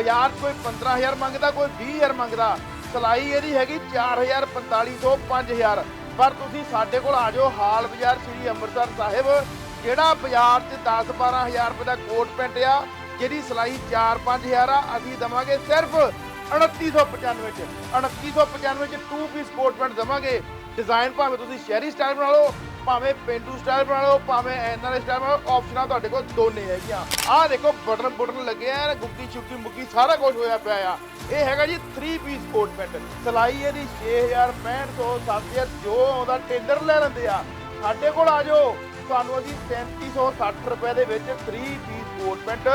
ਬਾਜ਼ਾਰ 'ਚ ਕੋਈ 15000 ਮੰਗਦਾ, ਕੋਈ 20000 ਮੰਗਦਾ। ਸਲਾਈ ਇਹਦੀ ਹੈਗੀ 4000 4500 5000 ਪਰ ਤੁਸੀਂ ਸਾਡੇ ਕੋਲ ਆ ਜਾਓ ਹਾਲ ਬਾਜ਼ਾਰ ਸ੍ਰੀ ਅੰਮ੍ਰਿਤਸਰ ਸਾਹਿਬ, ਜਿਹੜਾ ਬਾਜ਼ਾਰ 'ਚ 10 12000 ਰੁਪਏ ਦਾ ਕੋਟ ਪੈਂਟ ਆ, ਜਿਹਦੀ ਸਲਾਈ 4-5000 ਆ, ਅਸੀਂ ਦਵਾਂਗੇ ਸਿਰਫ 2995 ਚ। 2995 ਚ 2 ਪੀਸ ਕੋਟ ਪੈਂਟ ਦਵਾਂਗੇ। ਡਿਜ਼ਾਈਨ ਭਾਵੇਂ ਤੁਸੀਂ ਸ਼ਹਿਰੀ ਸਟਾਈਲ ਬਣਾ ਲਓ ਭਾਵੇਂ ਪਿੰਡੂ ਸਟਾਈਲ ਬਣਾ ਲਓ, ਭਾਵੇਂ ਐਨਆਰ ਸਟਾਈਲ ਬਣਾ ਲਓ ਆਪਸ਼ਨਾਂ ਤੁਹਾਡੇ ਕੋਲ ਦੋਨੇ ਹੈਗੀਆਂ। ਆਹ ਦੇਖੋ, ਬਟਨ ਬਟਨ ਲੱਗੇ ਆ, ਗੁੱਗੀ ਚੁੱਕੀ ਮੁੱਗੀ ਸਾਰਾ ਕੁਝ ਹੋਇਆ ਪਿਆ ਆ। ਇਹ ਹੈਗਾ ਜੀ 3 ਪੀਸ ਕੋਟ ਪੈਂਟ ਸਲਾਈ ਇਹਦੀ 6000 6500 7000 ਜੋ ਆਉਂਦਾ ਟੇਲਰ ਲੈ ਲੈਂਦੇ ਆ। ਸਾਡੇ ਕੋਲ ਆ ਜਾਓ। ਤੁਹਾਨੂੰ ਅਸੀਂ 3760 ਰੁਪਏ ਦੇ ਵਿੱਚ 3 ਪੀਸ ਕੋਟ ਪੈਂਟ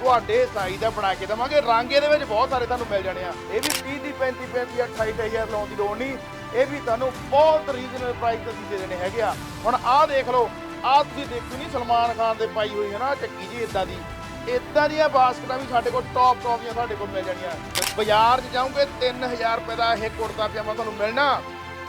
ਤੁਹਾਡੇ ਸਾਈਜ਼ ਦਾ ਬਣਾ ਕੇ ਦਵਾਂਗੇ। ਰੰਗ ਇਹਦੇ ਵਿੱਚ ਬਹੁਤ ਸਾਰੇ ਤੁਹਾਨੂੰ ਮਿਲ ਜਾਣੇ ਆ। ਇਹ ਵੀ 30 ਦੀ 35 35 28 28000 ਲਾਉਣ ਦੀ ਲੋੜ ਨਹੀਂ। ਇਹ ਵੀ ਤੁਹਾਨੂੰ ਬਹੁਤ ਰੀਜ਼ਨਲ ਪ੍ਰਾਈਸ ਤੇ ਅਸੀਂ ਦੇ ਦੇਣੇ ਹੈਗੇ ਆ। ਹੁਣ ਆਹ ਦੇਖ ਲਓ, ਆਹ ਤੁਸੀਂ ਦੇਖੀ ਨਹੀਂ ਸਲਮਾਨ ਖਾਨ ਦੇ ਪਾਈ ਹੋਈ ਹੈ ਨਾ ਚੱਕੀ ਜੀ ਇਦਾਂ ਦੀ। ਇਦਾਂ ਦੀਆਂ ਬਾਸਕਟਾਂ ਵੀ ਸਾਡੇ ਕੋਲ ਟੌਪ ਟੌਪ ਦੀਆਂ ਸਾਡੇ ਕੋਲ ਮਿਲ ਜਾਣੀਆਂ। ਬਾਜ਼ਾਰ 'ਚ ਜਾਓਗੇ 3000 ਰੁਪਏ ਦਾ ਇਹ ਕੁੜਤਾ ਪਜਾਮਾ ਤੁਹਾਨੂੰ ਮਿਲਣਾ।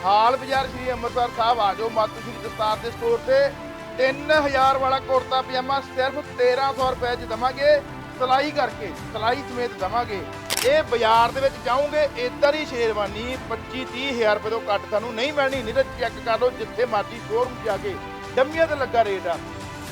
ਹਾਲ ਬਾਜ਼ਾਰ ਸ਼੍ਰੀ ਅੰਮ੍ਰਿਤਸਰ ਸਾਹਿਬ, ਆ ਜਾਓ ਮਾਤੂ ਸ਼੍ਰੀ ਦਸਤਾਰ ਦੇ ਸਟੋਰ ਤੇ। 3000 ਵਾਲਾ ਕੁੜਤਾ ਪਜਾਮਾ ਸਿਰਫ 1300 ਰੁਪਏ 'ਚ ਦਵਾਂਗੇ। ਸਲਾਈ ਕਰਕੇ, ਸਲਾਈ ਸਮੇਤ ਦਵਾਂਗੇ। ਇਹ ਬਾਜ਼ਾਰ ਦੇ ਵਿੱਚ ਜਾਓਗੇ ਇਦਾਂ ਦੀ ਸ਼ੇਰਵਾਨੀ 25 30000 ਰੁਪਏ ਤੋਂ ਘੱਟ ਤੁਹਾਨੂੰ ਨਹੀਂ ਮਿਲਣੀ। ਨਹੀਂ ਤਾਂ ਚੈੱਕ ਕਰ ਲਓ, ਜਿੱਥੇ ਮਰਜ਼ੀ ਸ਼ੋਰੂਮ ਜਾ ਕੇ। ਡੰਮੀਆਂ ਤੇ ਲੱਗਾ ਰੇਟ ਆ।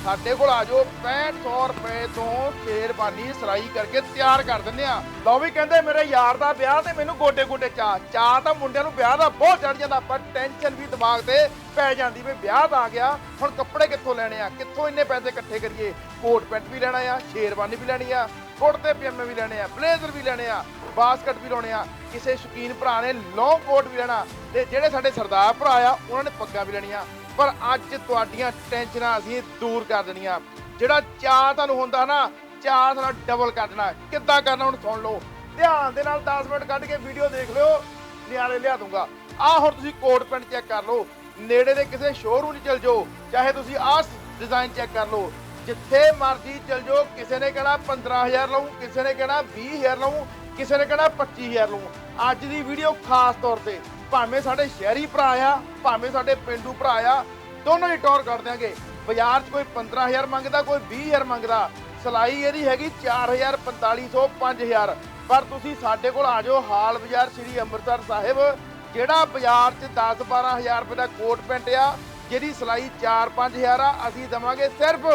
ਸਾਡੇ ਕੋਲ ਆ ਜਾਓ। 6500 ਰੁਪਏ ਤੋਂ ਸ਼ੇਰਬਾਨੀ ਸਲਾਈ ਕਰਕੇ ਤਿਆਰ ਕਰ ਦਿੰਦੇ ਆ। ਲਓ ਵੀ ਕਹਿੰਦੇ ਮੇਰੇ ਯਾਰ ਦਾ ਵਿਆਹ ਤੇ ਮੈਨੂੰ ਗੋਡੇ ਗੋਡੇ ਚਾ ਚਾ ਤਾਂ ਮੁੰਡਿਆਂ ਨੂੰ ਵਿਆਹ ਦਾ ਬਹੁਤ ਚੜ ਜਾਂਦਾ, ਪਰ ਟੈਨਸ਼ਨ ਵੀ ਦਿਮਾਗ ਤੇ ਪੈ ਜਾਂਦੀ ਵੀ ਵਿਆਹ ਤਾਂ ਆ ਗਿਆ, ਹੁਣ ਕੱਪੜੇ ਕਿੱਥੋਂ ਲੈਣੇ ਆ? ਕਿੱਥੋਂ ਇੰਨੇ ਪੈਸੇ ਇਕੱਠੇ ਕਰੀਏ? ਕੋਟ ਪੈਂਟ ਵੀ ਲੈਣਾ ਆ, ਸ਼ੇਰਵਾਨੀ ਵੀ ਲੈਣੀ ਆ ਕੁੜਤੇ ਪਜਾਮੇ ਵੀ ਲੈਣੇ ਆ, ਬਲੇਜ਼ਰ ਵੀ ਲੈਣੇ ਆ। ਬਾਸਕਟ ਵੀ ਲਾਉਣੇ ਆ, ਕਿਸੇ ਸ਼ੌਕੀਨ ਭਰਾ ਨੇ ਲੌਂਗ ਕੋਟ ਵੀ ਲੈਣਾ ਤੇ ਜਿਹੜੇ ਸਾਡੇ ਸਰਦਾਰ ਭਰਾ ਆ, ਉਹਨਾਂ ਨੇ ਪੱਗਾਂ ਵੀ ਲੈਣੀਆਂ। ਪਰ ਅੱਜ ਤੁਹਾਡੀਆਂ ਟੈਨਸ਼ਨਾਂ ਅਸੀਂ ਦੂਰ ਕਰ ਦੇਣੀਆਂ। ਜਿਹੜਾ ਚਾਹ ਤੁਹਾਨੂੰ ਹੁੰਦਾ ਨਾ ਚਾਹ ਤੁਹਾਡਾ ਡਬਲ ਕਰ ਦੇਣਾ। ਕਿੱਦਾਂ ਕਰਨਾ ਹੁਣ ਸੁਣ ਲਓ। ਧਿਆਨ ਦੇ ਨਾਲ 10 ਮਿੰਟ ਕੱਢ ਕੇ ਵੀਡੀਓ ਦੇਖ ਲਿਓ। ਨਿਆਰੇ ਲਿਆ ਦੂੰਗਾ ਆਹ ਹੁਣ ਤੁਸੀਂ ਕੋਟ ਪੈਂਟ ਚੈੱਕ ਕਰ ਲਓ। ਨੇੜੇ ਦੇ ਕਿਸੇ ਸ਼ੋਰੂਮ 'ਚ ਚਲ ਜਾਓ। ਚਾਹੇ ਤੁਸੀਂ ਆਹ ਡਿਜ਼ਾਈਨ ਚੈੱਕ ਕਰ ਲਓ। ਜਿੱਥੇ ਮਰਜ਼ੀ ਚਲ ਜਾਓ। ਕਿਸੇ ਨੇ ਕਹਿਣਾ 15000 ਲਵਾਂ ਕਿਸੇ ਨੇ ਕਹਿਣਾ 20000 ਲਵਾਂ ਕਿਸੇ ਨੇ ਕਹਿਣਾ 25000 ਲਵਾਂ ਅੱਜ ਦੀ ਵੀਡੀਓ ਖਾਸ ਤੌਰ ਤੇ ਭਾਵੇਂ ਸਾਡੇ ਸ਼ਹਿਰੀ ਭਰਾ ਆ, ਭਾਵੇਂ ਸਾਡੇ ਪਿੰਡੂ ਭਰਾ ਆ, ਦੋਨੋਂ ਹੀ ਟੌਰ ਕਰ ਦਿਆਂਗੇ। ਬਾਜ਼ਾਰ 'ਚ ਕੋਈ 15000 ਮੰਗਦਾ, ਕੋਈ 20000 ਮੰਗਦਾ। ਸਲਾਈ ਇਹਦੀ ਹੈਗੀ 4000 4500 5000 ਪਰ ਤੁਸੀਂ ਸਾਡੇ ਕੋਲ ਆ ਜਾਓ ਹਾਲ ਬਾਜ਼ਾਰ ਸ੍ਰੀ ਅੰਮ੍ਰਿਤਸਰ ਸਾਹਿਬ, ਜਿਹੜਾ ਬਾਜ਼ਾਰ 'ਚ 10 12000 ਰੁਪਏ ਦਾ ਕੋਟ ਪੈਂਟ ਆ, ਜਿਹਦੀ ਸਲਾਈ 4-5000 ਆ, ਅਸੀਂ ਦਵਾਂਗੇ ਸਿਰਫ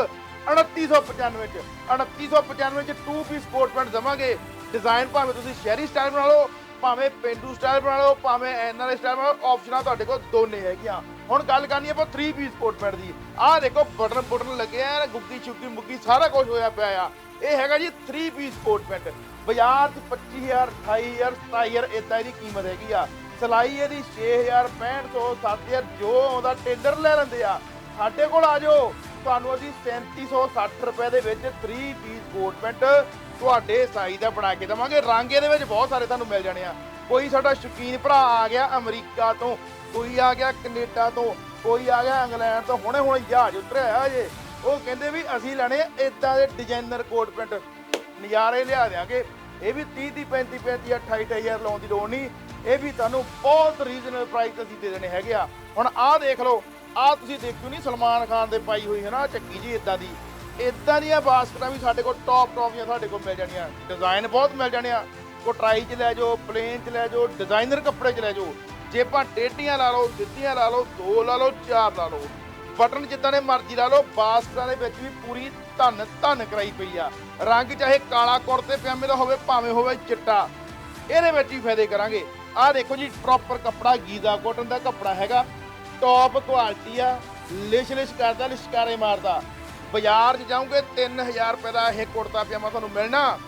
2995 ਚ। 2995 ਚ 2 ਪੀਸ ਕੋਟ ਪੈਂਟ ਦਵਾਂਗੇ। ਡਿਜ਼ਾਈਨ ਭਾਵੇਂ ਤੁਸੀਂ ਸ਼ਹਿਰੀ ਸਟਾਈਲ ਬਣਾ ਲਓ, ਭਾਵੇਂ ਪਿੰਡੂ ਸਟਾਈਲ ਬਣਾ ਲਓ, ਭਾਵੇਂ ਐਨਆਰ ਸਟਾਈਲ ਬਣਾ ਲਓ ਆਪਸ਼ਨਾਂ ਤੁਹਾਡੇ ਕੋਲ ਦੋਨੇ ਹੈਗੀਆਂ। ਹੁਣ ਗੱਲ ਕਰਨੀ ਆਪਾਂ 3 ਪੀਸ ਕੋਟ ਪੈਂਟ ਦੀ। ਆਹ ਦੇਖੋ ਬਟਨ ਬਟਨ ਲੱਗੇ ਆ, ਗੁੱਗੀ ਚੁੱਕੀ ਮੁੱਗੀ ਸਾਰਾ ਕੁਝ ਹੋਇਆ ਪਿਆ ਆ। ਇਹ ਹੈਗਾ ਜੀ 3 ਪੀਸ ਕੋਟ ਪੈਂਟ ਬਾਜ਼ਾਰ 'ਚ 25000 28000 27000 ਇਦਾਂ ਇਹਦੀ ਕੀਮਤ ਹੈਗੀ ਆ। ਸਲਾਈ ਇਹਦੀ 6000 6500 7000 ਜੋ ਆਉਂਦਾ ਟੇਲਰ ਲੈ ਲੈਂਦੇ ਆ। ਸਾਡੇ ਕੋਲ ਆ ਜਾਓ। ਤੁਹਾਨੂੰ ਅਸੀਂ 3760 ਰੁਪਏ ਦੇ ਵਿੱਚ 3 ਪੀਸ ਕੋਟ ਪੈਂਟ ਤੁਹਾਡੇ ਸਾਈਜ਼ ਦਾ ਬਣਾ ਕੇ ਦਵਾਂਗੇ। ਰੰਗ ਇਹਦੇ ਵਿੱਚ ਬਹੁਤ ਸਾਰੇ ਤੁਹਾਨੂੰ ਮਿਲ ਜਾਣੇ ਆ। ਕੋਈ ਸਾਡਾ ਸ਼ੌਕੀਨ ਭਰਾ ਆ ਗਿਆ ਅਮਰੀਕਾ ਤੋਂ, ਕੋਈ ਆ ਗਿਆ ਕੈਨੇਡਾ ਤੋਂ, ਕੋਈ ਆ ਗਿਆ ਇੰਗਲੈਂਡ ਤੋਂ ਹੁਣੇ ਹੁਣੇ ਜਹਾਜ਼ ਉਤਰਿਆ ਜੇ। ਉਹ ਕਹਿੰਦੇ ਵੀ ਅਸੀਂ ਲੈਣੇ ਇਦਾਂ ਦੇ ਡਿਜ਼ਾਈਨਰ ਕੋਟ ਪੈਂਟ। ਨਜ਼ਾਰੇ ਲਿਆ ਦਿਆਂਗੇ। ਇਹ ਵੀ 30 ਦੀ 35 35 28 28000 ਲਾਉਣ ਦੀ ਲੋੜ ਨਹੀਂ। ਇਹ ਵੀ ਤੁਹਾਨੂੰ ਬਹੁਤ ਰੀਜ਼ਨਲ ਪ੍ਰਾਈਸ ਤੇ ਅਸੀਂ ਦੇ ਦੇਣੇ ਹੈਗੇ ਆ। ਹੁਣ ਆਹ ਦੇਖ ਲਓ, ਆਹ ਤੁਸੀਂ ਦੇਖਿਓ ਨਹੀਂ ਸਲਮਾਨ ਖਾਨ ਦੇ ਪਾਈ ਹੋਈ ਹੈ ਨਾ ਚੱਕੀ ਜੀ ਇਦਾਂ ਦੀ। ਇਦਾਂ ਦੀਆਂ ਬਾਸਕਟਾਂ ਵੀ ਸਾਡੇ ਕੋਲ ਟੌਪ ਟੌਪ ਦੀਆਂ ਸਾਡੇ ਕੋਲ ਮਿਲ ਜਾਣੀਆਂ। ਡਿਜ਼ਾਈਨ ਬਹੁਤ ਮਿਲ ਜਾਣੇ ਆ। ਕੋ 'ਚ ਲੈ ਜਾਓ ਪਲੇਨ 'ਚ ਲੈ ਜਾਓ ਡਿਜ਼ਾਈਨਰ ਕੱਪੜੇ 'ਚ ਲੈ ਜਾਓ। ਜੇਬਾਂ ਟੇਢੀਆਂ ਲਾ ਲਓ, ਸਿੱਧੀਆਂ ਲਾ ਲਓ, ਦੋ ਲਾ ਲਓ, ਚਾਰ ਲਾ ਲਓ। ਬਟਨ ਜਿੱਦਾਂ ਦੇ ਮਰਜ਼ੀ ਲਾ ਲਓ, ਬਾਸਕਟਾਂ ਦੇ ਵਿੱਚ ਵੀ ਪੂਰੀ ਧੰਨ ਧੰਨ ਕਰਾਈ ਪਈ ਆ। ਰੰਗ ਚਾਹੇ ਕਾਲਾ ਕੁੜਤੇ, ਪਜਾਮੇ ਦਾ ਹੋਵੇ, ਭਾਵੇਂ ਹੋਵੇ, ਚਿੱਟਾ। ਇਹਦੇ ਵਿੱਚ ਹੀ ਫਾਇਦੇ ਕਰਾਂਗੇ। ਆਹ ਦੇਖੋ ਜੀ ਪ੍ਰੋਪਰ ਕੱਪੜਾ, ਗੀਜ਼ਾ ਕੋਟਨ ਦਾ ਕੱਪੜਾ ਹੈਗਾ। ਟੌਪ ਕੁਆਲਿਟੀ ਆ। ਲਿਸ਼ ਲਿਸ਼ ਕਰਦਾ, ਲਿਸ਼ਕਾਰੇ ਮਾਰਦਾ। ਬਾਜ਼ਾਰ 'ਚ ਜਾਓਗੇ 3000 ਰੁਪਏ ਦਾ ਇਹ ਕੁੜਤਾ ਪਜਾਮਾ ਤੁਹਾਨੂੰ ਮਿਲਣਾ।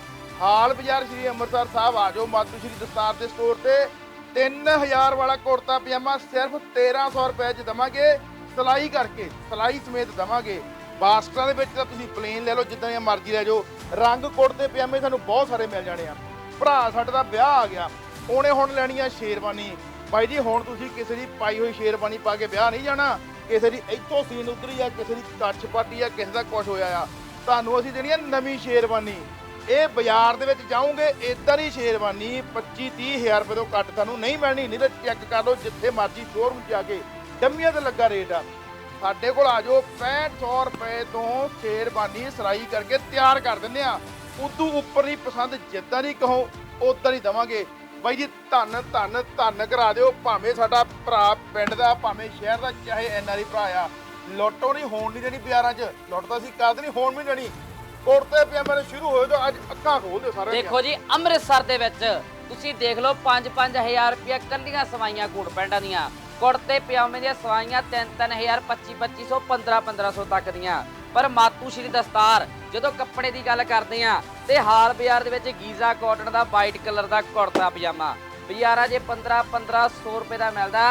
ਹਾਲ ਬਾਜ਼ਾਰ ਸ਼੍ਰੀ ਅੰਮ੍ਰਿਤਸਰ ਸਾਹਿਬ, ਆ ਜਾਓ ਮਾਤੂ ਸ਼੍ਰੀ ਦਸਤਾਰ ਦੇ ਸਟੋਰ ਤੇ। 3000 ਵਾਲਾ ਕੁੜਤਾ ਪਜਾਮਾ ਸਿਰਫ 1300 ਰੁਪਏ 'ਚ ਦਵਾਂਗੇ, ਸਲਾਈ ਕਰਕੇ, ਸਲਾਈ ਸਮੇਤ ਦਵਾਂਗੇ। ਬਾਸਕਟਾਂ ਦੇ ਵਿੱਚ ਤਾਂ ਤੁਸੀਂ ਪਲੇਨ ਲੈ ਲਓ, ਜਿੱਦਾਂ ਦੀਆਂ ਮਰਜ਼ੀ ਲੈ ਜਾਓ। ਰੰਗ ਕੁੜਤੇ ਪਜਾਮੇ ਤੁਹਾਨੂੰ ਬਹੁਤ ਸਾਰੇ ਮਿਲ ਜਾਣੇ ਆ। ਭਰਾ, ਸਾਡੇ ਦਾ ਵਿਆਹ ਆ ਗਿਆ। ਉਹਨੇ ਹੁਣ ਲੈਣੀ ਆ ਸ਼ੇਰਵਾਨੀ। ਬਾਈ ਜੀ, ਹੁਣ ਤੁਸੀਂ ਕਿਸੇ ਦੀ ਪਾਈ ਹੋਈ ਸ਼ੇਰਵਾਨੀ ਪਾ ਕੇ ਵਿਆਹ ਨਹੀਂ ਜਾਣਾ। ਕਿਸੇ ਦੀ ਇੱਥੋਂ ਸੀਨ ਉਤਰੀ ਆ, ਕਿਸੇ ਦੀ ਕੱਛ ਪਾਟੀ ਆ, ਕਿਸੇ ਦਾ ਕੁਝ ਹੋਇਆ ਆ। ਤੁਹਾਨੂੰ ਅਸੀਂ ਦੇਣੀ ਆ ਨਵੀਂ ਸ਼ੇਰਵਾਨੀ। ਇਹ ਬਾਜ਼ਾਰ ਦੇ ਵਿੱਚ ਜਾਓਗੇ ਇਦਾਂ ਦੀ ਸ਼ੇਰਵਾਨੀ 25 30000 ਰੁਪਏ ਤੋਂ ਘੱਟ ਤੁਹਾਨੂੰ ਨਹੀਂ ਮਿਲਣੀ। ਨਹੀਂ ਤਾਂ ਚੈੱਕ ਕਰ ਲਓ ਜਿੱਥੇ ਮਰਜ਼ੀ ਸ਼ੋਰੂਮ ਜਾ ਕੇ। ਡੰਮੀਆਂ ਤੇ ਲੱਗਾ ਰੇਟ ਆ। ਸਾਡੇ ਕੋਲ ਆ ਜਾਓ 6500 ਰੁਪਏ ਤੋਂ ਸ਼ੇਰਵਾਨੀ ਸਲਾਈ ਕਰਕੇ ਤਿਆਰ ਕਰ ਦਿੰਦੇ ਆ। ਉਦੋਂ ਉੱਪਰ ਦੀ ਪਸੰਦ ਜਿੱਦਾਂ ਦੀ ਕਹੋ ਉਦਾਂ ਹੀ ਦਵਾਂਗੇ। ਬਾਈ ਜੀ, ਧੰਨ ਧੰਨ ਧੰਨ ਕਰਾ ਦਿਓ। ਭਾਵੇਂ ਸਾਡਾ ਭਰਾ ਪਿੰਡ ਦਾ, ਭਾਵੇਂ ਸ਼ਹਿਰ ਦਾ, ਚਾਹੇ ਐਨਆਰਈ ਭਰਾ ਆ। ਲੋਟੋ ਨਹੀਂ ਹੋਣ ਨਹੀਂ ਦੇਣੀ ਬਾਜ਼ਾਰਾਂ 'ਚ। ਲੁੱਟ ਤਾਂ ਅਸੀਂ ਕਦ ਨਹੀਂ ਹੋਣ ਵੀ ਦੇਣੀ। ਕੁੜਤੇ ਪਜਾਮੇ ਤੋਂ ਸ਼ੁਰੂ ਹੋਏ ਤਾਂ ਅੱਜ ਅੱਖਾਂ ਖੋਲ ਦਿਓ ਸਾਰੇ ਦੇਖੋ ਜੀ, ਅੰਮ੍ਰਿਤਸਰ ਦੇ ਵਿੱਚ ਤੁਸੀਂ ਦੇਖ ਲਓ 5-5000 ਰੁਪਏ ਕੱਲੀਆਂ ਸਵਾਈਆਂ ਕੋਟ ਪੈਂਟਾਂ ਦੀਆਂ। ਕੁੜਤੇ ਪਜਾਮੇ ਦੀਆਂ ਸਵਾਈਆਂ 3-3000 25-2500 15-1500 ਤੱਕ ਦੀਆਂ। ਪਰ ਮਾਤੂ ਸ਼੍ਰੀ ਦਸਤਾਰ ਜਦੋਂ ਕੱਪੜੇ ਦੀ ਗੱਲ ਕਰਦੇ ਆ ਤੇ ਹਾਲ ਬਾਜ਼ਾਰ ਦੇ ਵਿੱਚ ਗੀਜ਼ਾ ਕਾਟਨ ਦਾ ਵਾਈਟ ਕਲਰ ਦਾ ਕੁੜਤਾ ਪਜਾਮਾ। ਬਾਜ਼ਾਰਾਂ 'ਚ 15-1500 ਰੁਪਏ ਦਾ ਮਿਲਦਾ।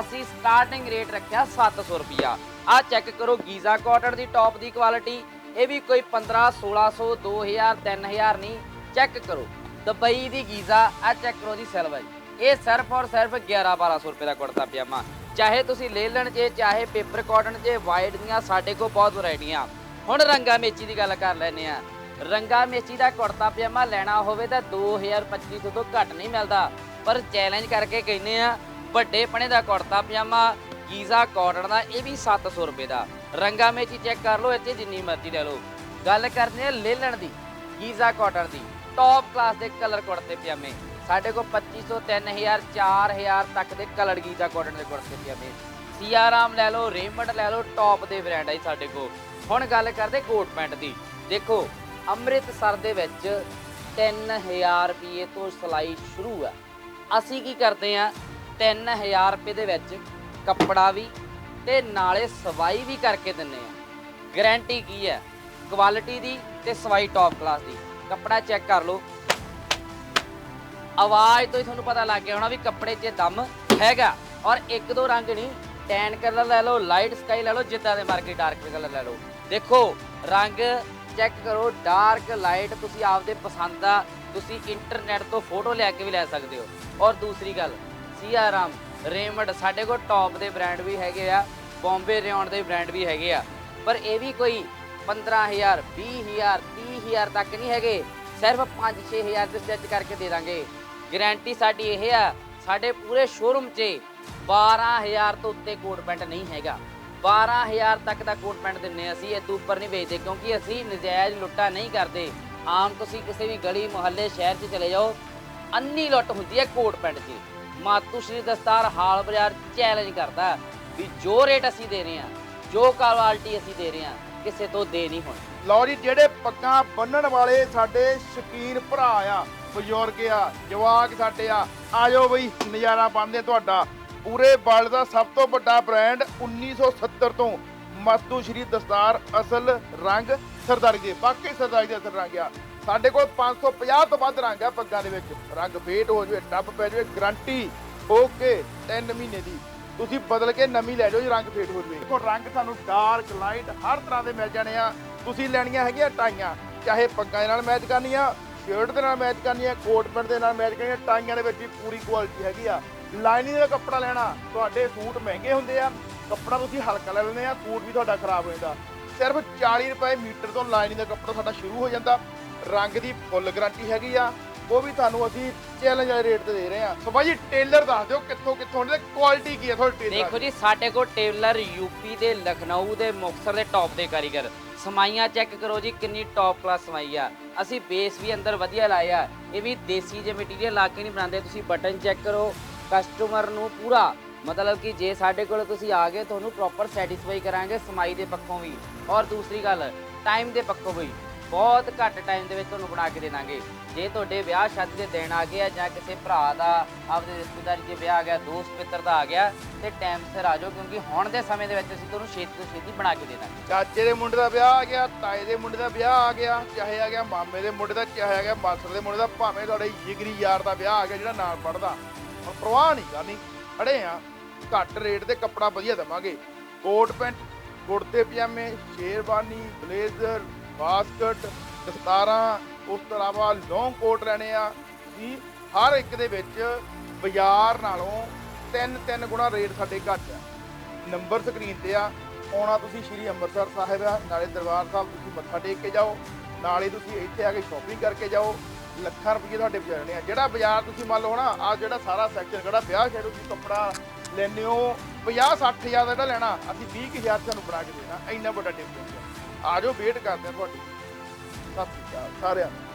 ਅਸੀਂ ਸਟਾਰਟਿੰਗ ਰੇਟ ਰੱਖਿਆ 700 ਰੁਪਿਆ ਆ ਚੈੱਕ ਕਰੋ ਗੀਜ਼ਾ ਕਾਟਨ ਦੀ ਟੌਪ ਦੀ ਕੁਆਲਿਟੀ ਇਹ ਵੀ ਕੋਈ 15 1600 2000 3000 ਨਹੀਂ। ਚੈੱਕ ਕਰੋ। ਦੁਬਈ ਦੀ ਗੀਜ਼ਾ ਆ ਚੈੱਕ ਕਰੋ ਦੀ ਸਿਲਵਰ। ਇਹ ਸਿਰਫ ਔਰ ਸਿਰਫ 11 1200 ਰੁਪਏ ਦਾ ਕੁੜਤਾ ਪਜਾਮਾ। ਚਾਹੇ ਤੁਸੀਂ ਲੈ ਲੈਣ ਜੇ, ਚਾਹੇ ਪੇਪਰ ਕਾਟਨ ਜੇ ਵਾਈਟ ਦੀਆਂ, ਸਾਡੇ ਕੋਲ ਬਹੁਤ ਵੈਰਾਈਟੀਆਂ ਹੁਣ ਰੰਗਾ ਮੇਚੀ ਦੀ ਗੱਲ ਕਰ ਲੈਨੇ ਆ। ਰੰਗਾ ਮੇਚੀ ਦਾ ਕੁੜਤਾ ਪਜਾਮਾ ਲੈਣਾ ਹੋਵੇ ਤਾਂ 2025 ਤੋਂ ਘੱਟ ਨਹੀਂ ਮਿਲਦਾ। ਪਰ ਚੈਲੰਜ ਕਰਕੇ ਕਹਿੰਦੇ ਆ, ਵੱਡੇ ਪਣੇ ਦਾ ਕੁੜਤਾ ਪਜਾਮਾ, ਗੀਜ਼ਾ ਕਾਟਨ ਦਾ, ਇਹ ਵੀ 700 ਰੁਪਏ ਦਾ। ਰੰਗਾ ਮੇਚੀ ਚੈੱਕ ਕਰ ਲਓ, ਇੱਥੇ ਜਿੰਨੀ ਮਰਜ਼ੀ ਲੈ ਲਓ। ਗੱਲ ਕਰਦੇ ਆ ਲੇਲਣ ਦੀ, ਗੀਜ਼ਾ ਕਾਟਨ ਦੀ ਟੌਪ ਕਲਾਸ ਦੇ ਕਲਰ ਕੁੜਤੇ ਪਜਾਮੇ। ਸਾਡੇ ਕੋਲ 2500 3000 4000 ਤੱਕ ਦੇ ਕਲਰ ਗੀਜ਼ਾ ਕਾਟਨ ਦੇ ਕੁੜਤੇ ਪਜਾਮੇ ਸੀਆਰਾਮ ਲੈ ਲਓ, ਰੇਮੰਡ ਲੈ ਲਓ ਟੌਪ ਦੇ ਬ੍ਰਾਂਡ ਆ ਜੀ ਸਾਡੇ ਕੋਲ। ਹੁਣ ਗੱਲ ਕਰਦੇ ਕੋਟ ਪੈਂਟ ਦੀ। ਦੇਖੋ, ਅੰਮ੍ਰਿਤਸਰ ਦੇ ਵਿੱਚ 3000 ਰੁਪਏ ਤੋਂ ਸਿਲਾਈ ਸ਼ੁਰੂ ਆ। ਅਸੀਂ ਕੀ ਕਰਦੇ ਆ 3000 ਰੁਪਏ ਦੇ ਵਿੱਚ ਕੱਪੜਾ ਵੀ ਤੇ ਨਾਲੇ ਸਵਾਈ ਵੀ ਕਰਕੇ ਦਿੰਨੇ ਆ। ਗਾਰੰਟੀ ਕੀ ਹੈ ਕੁਆਲਿਟੀ ਦੀ ਤੇ ਸਵਾਈ ਟੌਪ ਕਲਾਸ ਦੀ। ਕੱਪੜਾ ਚੈੱਕ ਕਰ ਲਓ ਆਵਾਜ਼ ਤੋਂ ਹੀ ਤੁਹਾਨੂੰ ਪਤਾ ਲੱਗ ਗਿਆ ਹੋਣਾ ਵੀ ਕੱਪੜੇ 'ਚ ਦਮ ਹੈਗਾ। ਔਰ ਇੱਕ ਦੋ ਰੰਗ ਨਹੀਂ ਟੈਨ ਕਲਰ ਲੈ ਲਓ ਲਾਈਟ ਸਕਾਈ ਲੈ ਲਓ, ਜਿੱਦਾਂ ਦੇ ਮਾਰਕੇ ਡਾਰਕ ਕਲਰ ਲੈ ਲਓ। ਦੇਖੋ, ਰੰਗ ਚੈੱਕ ਕਰੋ ਡਾਰਕ ਲਾਈਟ ਤੁਸੀਂ ਆਪਦੇ ਪਸੰਦ ਦਾ, ਤੁਸੀਂ ਇੰਟਰਨੈਟ ਤੋਂ ਫੋਟੋ ਲੈ ਕੇ ਵੀ ਲੈ ਸਕਦੇ ਹੋ। ਔਰ ਦੂਸਰੀ ਗੱਲ ਸੀਆਰਾਮ ਰੇਮਡ, ਸਾਡੇ ਕੋਲ ਟੌਪ ਦੇ ਬ੍ਰਾਂਡ ਵੀ ਹੈਗੇ ਆ ਬੰਬੇ ਰਿਆਨ ਦੇ ਬ੍ਰਾਂਡ ਵੀ ਹੈਗੇ ਆ। ਪਰ ਇਹ ਵੀ ਕੋਈ 15000 20000 30000 ਤੱਕ ਨਹੀਂ ਹੈਗੇ। ਸਿਰਫ 5-6000 ਦੇ ਸਟਿਚ ਕਰਕੇ ਦੇ ਦਾਂਗੇ। ਗਾਰੰਟੀ ਸਾਡੀ ਇਹ ਆ, ਸਾਡੇ ਪੂਰੇ ਸ਼ੋਰੂਮ 'ਚ 12000 ਤੋਂ ਉੱਤੇ ਕੋਟ ਪੈਂਟ ਨਹੀਂ ਹੈਗਾ। 12000 ਤੱਕ ਦਾ ਕੋਟ ਪੈਂਟ ਦਿੰਨੇ ਅਸੀਂ ਇਹ ਤੋਂ ਉੱਪਰ ਨਹੀਂ ਵੇਚਦੇ, ਕਿਉਂਕਿ ਅਸੀਂ ਨਜਾਇਜ਼ ਲੁੱਟਾ ਨਹੀਂ ਕਰਦੇ। ਆਮ ਤੁਸੀਂ ਕਿਸੇ ਵੀ ਗਲੀ, ਮੁਹੱਲੇ, ਸ਼ਹਿਰ 'ਚ ਚਲੇ ਜਾਓ ਅੰਨੀ ਲੁੱਟ ਹੁੰਦੀ ਹੈ ਕੋਟ ਪੈਂਟ 'ਚ। ਮਾਤੂ ਸ਼੍ਰੀ ਦਸਤਾਰ ਹਾਲ ਬਾਜ਼ਾਰ ਚੈਲੰਜ ਕਰਦਾ ਵੀ ਜੋ ਰੇਟ ਅਸੀਂ ਦੇ ਰਹੇ ਹਾਂ ਜੋ ਕੁਆਲਿਟੀ ਅਸੀਂ ਦੇ ਰਹੇ ਹਾਂ ਕਿਸੇ ਤੋਂ ਦੇ ਨਹੀਂ ਹੋਣੀ। ਲਓ ਜੀ, ਜਿਹੜੇ ਪੱਗਾਂ ਬੰਨਣ ਵਾਲੇ ਸਾਡੇ ਸ਼ਕੀਨ ਭਰਾ ਆ ਬਜ਼ੁਰਗ ਆ, ਜਵਾਕ ਸਾਡੇ ਆ। ਆਜੋ ਬਈ, ਨਜ਼ਾਰਾ ਪਾਉਂਦੇ ਤੁਹਾਡਾ। ਪੂਰੇ ਵਰਲਡ ਦਾ ਸਭ ਤੋਂ ਵੱਡਾ ਬ੍ਰਾਂਡ 1970 ਤੋਂ ਮਸਤੂ ਸ਼੍ਰੀ ਦਸਤਾਰ ਅਸਲ ਰੰਗ ਸਰਦਾਰੀ ਦੇ ਬਾਕੀ ਸਰਦਾਰੀ ਦੇ ਅਸਲ ਰੰਗ ਆ। ਸਾਡੇ ਕੋਲ 550 ਤੋਂ ਵੱਧ ਰੰਗ ਆ ਪੱਗਾਂ ਦੇ ਵਿੱਚ। ਰੰਗ ਫੇਟ ਹੋ ਜਾਵੇ ਟੱਬ ਪੈ ਜਾਵੇ ਗਰੰਟੀ ਓਕੇ 3 ਮਹੀਨੇ ਦੀ। ਤੁਸੀਂ ਬਦਲ ਕੇ ਨਵੀਂ ਲੈ ਜਾਓ ਜੀ, ਰੰਗ ਫੇਟ ਹੋ ਜਾਵੇ। ਦੇਖੋ, ਰੰਗ ਤੁਹਾਨੂੰ ਡਾਰਕ ਲਾਈਟ ਹਰ ਤਰ੍ਹਾਂ ਦੇ ਮਿਲ ਜਾਣੇ ਆ। ਤੁਸੀਂ ਲੈਣੀਆਂ ਹੈਗੀਆਂ ਟਾਈਆਂ, ਚਾਹੇ ਪੱਗਾਂ ਦੇ ਨਾਲ ਮੈਚ ਕਰਨੀਆਂ ਸ਼ਰਟ ਦੇ ਨਾਲ ਮੈਚ ਕਰਨੀ ਹੈ ਕੋਟ ਪੈਂਟ ਦੇ ਨਾਲ ਮੈਚ ਕਰਨੀ ਹੈ ਟਾਈਆਂ ਦੇ ਵਿੱਚ ਵੀ ਪੂਰੀ ਕੁਆਲਿਟੀ ਹੈਗੀ ਆ। ਲਾਈਨਿੰਗ ਦਾ ਕੱਪੜਾ ਲੈਣਾ, ਤੁਹਾਡੇ ਸੂਟ ਮਹਿੰਗੇ ਹੁੰਦੇ ਆ, ਕੱਪੜਾ ਤੁਸੀਂ ਹਲਕਾ ਲੈ ਲੈਂਦੇ ਆ, ਸੂਟ ਵੀ ਤੁਹਾਡਾ ਖਰਾਬ ਹੋ ਜਾਂਦਾ। ਸਿਰਫ 40 ਰੁਪਏ ਮੀਟਰ ਤੋਂ ਲਾਈਨਿੰਗ ਦਾ ਕੱਪੜਾ ਸਾਡਾ ਸ਼ੁਰੂ ਹੋ ਜਾਂਦਾ। ਰੰਗ ਦੀ ਫੁੱਲ ਗਾਰੰਟੀ ਹੈਗੀ ਆ। ਉਹ ਵੀ ਤੁਹਾਨੂੰ ਅਸੀਂ ਚੈਲੰਜ ਵਾਲੇ ਰੇਟ ਤੇ ਦੇ ਰਹੇ ਹਾਂ। ਸੋ ਭਾਈ ਟੇਲਰ ਦੱਸ ਦਿਓ ਕਿੱਥੋਂ ਕਿੱਥੋਂ ਦੇ ਕੁਆਲਿਟੀ ਕੀ ਹੈ ਤੁਹਾਡੇ ਟੇਲਰ ਦੇਖੋ ਜੀ, ਸਾਡੇ ਕੋਲ ਟੇਲਰ ਯੂਪੀ ਦੇ, ਲਖਨਊ ਦੇ, ਮੁਕਤਸਰ ਦੇ ਟੌਪ ਦੇ ਕਾਰੀਗਰ। ਸਮਾਈਆਂ ਚੈੱਕ ਕਰੋ ਜੀ, ਕਿੰਨੀ ਟੌਪ ਕਲਾਸ ਸਮਾਈ ਆ। ਅਸੀਂ ਬੇਸ ਵੀ ਅੰਦਰ ਵਧੀਆ ਲਾਇਆ ਇਹ ਵੀ ਦੇਸੀ ਜੇ ਮਟੀਰੀਅਲ ਲਾ ਕੇ ਨਹੀਂ ਬਣਾਉਂਦੇ, ਤੁਸੀਂ ਬਟਨ ਚੈੱਕ ਕਰੋ ਕਸਟਮਰ ਨੂੰ ਪੂਰਾ। ਮਤਲਬ ਕਿ ਜੇ ਸਾਡੇ ਕੋਲ ਤੁਸੀਂ ਆ ਗਏ, ਤੁਹਾਨੂੰ ਪ੍ਰੋਪਰ ਸੈਟੀਸਫਾਈ ਕਰਾਂਗੇ ਸਮਾਈ ਦੇ ਪੱਖੋਂ ਵੀ। ਔਰ ਦੂਸਰੀ ਗੱਲ ਟਾਈਮ ਦੇ ਪੱਖੋਂ ਵੀ। ਬਹੁਤ ਘੱਟ ਟਾਈਮ ਦੇ ਵਿੱਚ ਤੁਹਾਨੂੰ ਬਣਾ ਕੇ ਦੇ ਦਾਂਗੇ। ਜੇ ਤੁਹਾਡੇ ਵਿਆਹ ਸ਼ਾਦੀ ਦੇ ਦਿਨ ਆ ਗਏ ਆ ਜਾਂ ਕਿਸੇ ਭਰਾ ਦਾ, ਆਪਦੇ ਰਿਸ਼ਤੇਦਾਰੀ 'ਚ ਵਿਆਹ ਆ ਗਿਆ, ਦੋਸਤ ਮਿੱਤਰ ਦਾ ਆ ਗਿਆ, ਤੇ ਟਾਈਮ ਸਿਰ ਆ ਜਾਓ ਕਿਉਂਕਿ ਹੁਣ ਦੇ ਸਮੇਂ ਦੇ ਵਿੱਚ ਅਸੀਂ ਤੁਹਾਨੂੰ ਛੇਤੀ ਤੋਂ ਛੇਤੀ ਬਣਾ ਕੇ ਦੇ ਦਾਂਗੇ। ਚਾਚੇ ਦੇ ਮੁੰਡੇ ਦਾ ਵਿਆਹ ਆ ਗਿਆ, ਤਾਏ ਦੇ ਮੁੰਡੇ ਦਾ ਵਿਆਹ ਆ ਗਿਆ, ਚਾਹੇ ਆ ਗਿਆ ਮਾਮੇ ਦੇ ਮੁੰਡੇ ਦਾ, ਚਾਹੇ ਆ ਗਿਆ ਮਾਸੜ ਦੇ ਮੁੰਡੇ ਦਾ, ਭਾਵੇਂ ਤੁਹਾਡੇ ਜਿਗਰੀ ਯਾਰ ਦਾ ਵਿਆਹ ਆ ਗਿਆ ਜਿਹੜਾ ਨਾਲ ਪੜਦਾ ਹੁਣ ਪ੍ਰਵਾਹ ਨਹੀਂ ਕਰਨੀ, ਖੜੇ ਆ, ਘੱਟ ਰੇਟ 'ਤੇ ਕੱਪੜਾ ਵਧੀਆ ਦਵਾਂਗੇ। ਕੋਟ ਪੈਂਟ, ਕੁੜਤੇ ਪਜਾਮੇ, ਸ਼ੇਰਵਾਨੀ, ਬਲੇਜ਼ਰ ਬਾਸਕਟ, ਦਸਤਾਰਾਂ, ਉਸ ਤੋਂ ਇਲਾਵਾ ਲੌਂਗ ਕੋਟ ਲੈਣੇ ਆ ਜੀ ਹਰ ਇੱਕ ਦੇ ਵਿੱਚ ਬਾਜ਼ਾਰ ਨਾਲੋਂ ਤਿੰਨ ਤਿੰਨ ਗੁਣਾ ਰੇਟ ਸਾਡੇ ਘੱਟ ਆ। ਨੰਬਰ ਸਕਰੀਨ ਤੇ ਆ, ਆਉਣਾ ਤੁਸੀਂ ਸ਼੍ਰੀ ਅੰਮ੍ਰਿਤਸਰ ਸਾਹਿਬ ਆ, ਨਾਲੇ ਦਰਬਾਰ ਸਾਹਿਬ ਤੁਸੀਂ ਮੱਥਾ ਟੇਕ ਕੇ ਜਾਓ, ਨਾਲੇ ਤੁਸੀਂ ਇੱਥੇ ਆ ਕੇ ਸ਼ਾਪਿੰਗ ਕਰਕੇ ਜਾਓ, ਲੱਖਾਂ ਰੁਪਏ ਤੁਹਾਡੇ ਬਜਾਣੇ ਆ। ਜਿਹੜਾ ਬਾਜ਼ਾਰ ਤੁਸੀਂ ਮੰਨ ਲਓ ਨਾ ਆ ਜਿਹੜਾ ਸਾਰਾ ਸੈਕਸ਼ਨ ਕਿਹੜਾ ਵਿਆਹ ਸ਼ੇਰੂ ਤੁਸੀਂ ਕੱਪੜਾ ਲੈਨੇ ਹੋ 50 60000 ਦਾ ਜਿਹੜਾ ਲੈਣਾ, ਅਸੀਂ 20000 ਤੁਹਾਨੂੰ ਬਣਾ ਕੇ ਦੇਣਾ, ਇੰਨਾ ਵੱਡਾ ਡਿਫਰੈਂਸ ਆ ਜਾਓ ਵੇਟ ਕਰਦੇ ਆ ਤੁਹਾਡੀ। ਸਤਿ ਸ਼੍ਰੀ ਅਕਾਲ ਸਾਰਿਆਂ ਨੂੰ।